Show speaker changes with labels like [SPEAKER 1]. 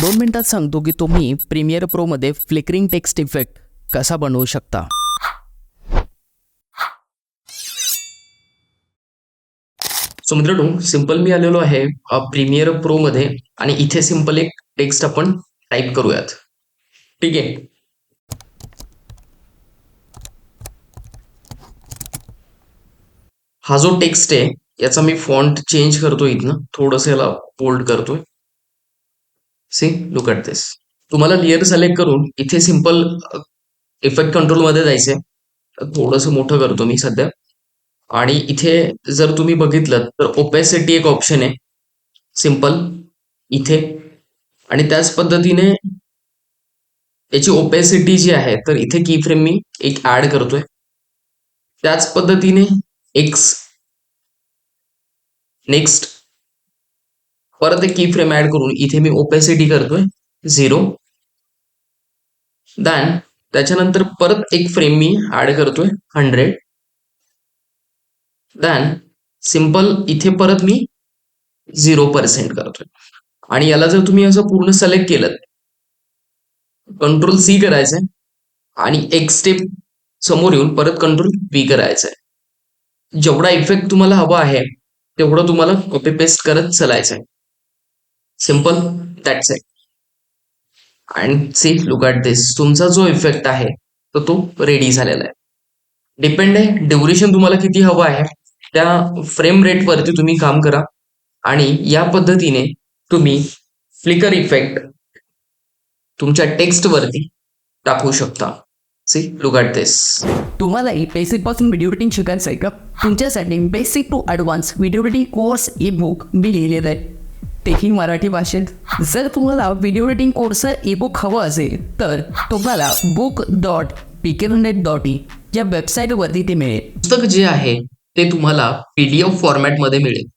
[SPEAKER 1] दोन मिनिटात सांगतो की तुम्ही प्रीमियर प्रोमध्ये फ्लिकरिंग टेक्स्ट इफेक्ट कसा बनवू शकता?
[SPEAKER 2] सो मित्रांनो सिंपल मी आलेलो आहे प्रीमियर प्रो मध्ये आणि इथे सिंपल एक टेक्स्ट आपण टाईप करूयात. ठीक आहे? हा जो टेक्स्ट आहे याचा मी फॉन्ट चेंज करतो इथनं थोडस याला बोल्ड करतोय. सी लुक ॲट दिस तुम्हाला लेअर सिलेक्ट करून इथे सिंपल इफेक्ट कंट्रोलमध्ये जायचंय. थोडंसं मोठं करतो मी सध्या. आणि इथे जर तुम्ही बघितलं तर ओपॅसिटी एक ऑप्शन आहे. सिंपल इथे. आणि त्याच पद्धतीने याची ओपॅसिटी जी आहे तर इथे की फ्रेम मी एक ऍड करतोय. त्याच पद्धतीने एक्स नेक्स्ट परत एक की फ्रेम ऍड करून इथे मी ओपेसिटी करतोय झिरो दॅन त्याच्यानंतर परत एक फ्रेम मी ऍड करतोय हंड्रेड दॅन सिंपल इथे परत मी झिरो पर्सेंट करतोय. आणि याला जर तुम्ही असं पूर्ण सिलेक्ट केलं कंट्रोल सी करायचंय आणि एक स्टेप समोर येऊन परत कंट्रोल बी करायचंय. जेवढा इफेक्ट तुम्हाला हवा आहे तेवढं तुम्हाला कॉपी पेस्ट करत चलायचंय. Simple that's it and see look at this तुमचा जो इफेक्ट आहे तर तो रेडी झालेला आहे. डिपेंड आहे ड्युरेशन तुम्हाला किती हवं आहे त्या फ्रेम रेट वरती तुम्ही काम करा. आणि या पद्धतीने तुम्ही फ्लिकर इफेक्ट तुमच्या टेक्स्ट वरती टाकू शकता. सी लुक ॲट दिस
[SPEAKER 1] तुम्हालाही बेसिकपासून व्हिडिओ एडिटिंग शिकायचं आहे का? तुमच्यासाठी basic to advance video editing course e book मी लिहिलेलं आहे. तेही मराठी भाषेत. जर तुम्हाला video editing course e book हवं असेल तर तुम्हाला book dot net dot e या वेबसाईटवरती ते मिळेल.
[SPEAKER 2] पुस्तक जे आहे ते तुम्हाला पीडीएफ फॉर्मॅटमध्ये मिळेल.